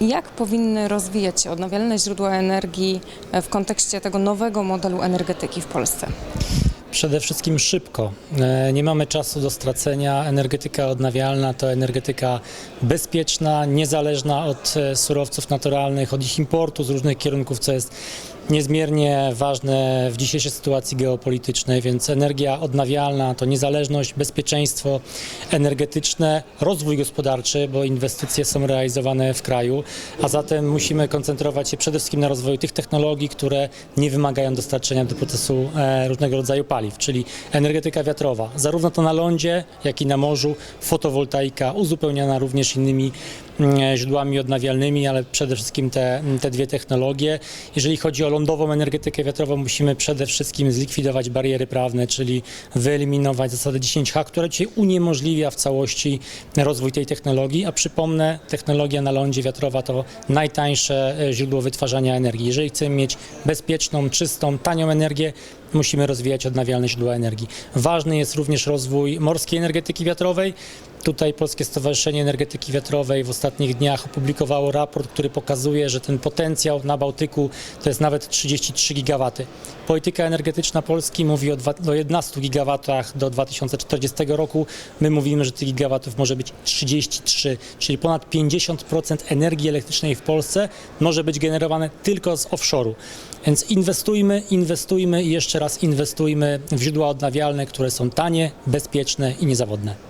Jak powinny rozwijać się odnawialne źródła energii e, w kontekście tego nowego modelu energetyki w Polsce? Przede wszystkim szybko. E, Nie mamy czasu do stracenia. Energetyka odnawialna to energetyka bezpieczna, niezależna od e, surowców naturalnych, od ich importu z różnych kierunków, co jest niezmiernie ważne w dzisiejszej sytuacji geopolitycznej, więc energia odnawialna to niezależność, bezpieczeństwo energetyczne, rozwój gospodarczy, bo inwestycje są realizowane w kraju, a zatem musimy koncentrować się przede wszystkim na rozwoju tych technologii, które nie wymagają dostarczenia do procesu e, różnego rodzaju paliw, czyli energetyka wiatrowa, zarówno to na lądzie, jak i na morzu, fotowoltaika, uzupełniana również innymi źródłami odnawialnymi, ale przede wszystkim te, te dwie technologie. Jeżeli chodzi o lądową energetykę wiatrową, musimy przede wszystkim zlikwidować bariery prawne, czyli wyeliminować zasadę 10H, która dzisiaj uniemożliwia w całości rozwój tej technologii, a przypomnę, technologia na lądzie wiatrowa to najtańsze e, źródło wytwarzania energii. Jeżeli chcemy mieć bezpieczną, czystą, tanią energię, musimy rozwijać odnawialne źródła energii. Ważny jest również rozwój morskiej energetyki wiatrowej. Tutaj Polskie Stowarzyszenie Energetyki Wiatrowej w ostatnich dniach opublikowało raport, który pokazuje, że ten potencjał na Bałtyku to jest nawet 33 gigawaty. Polityka energetyczna Polski mówi o, dwa, o 11 gigawatach do 2040 roku. My mówimy, że tych gigawatów może być 33, czyli ponad 50% energii elektrycznej w Polsce może być generowane tylko z offshore'u. Więc inwestujmy, inwestujmy i jeszcze raz inwestujmy w źródła odnawialne, które są tanie, bezpieczne i niezawodne.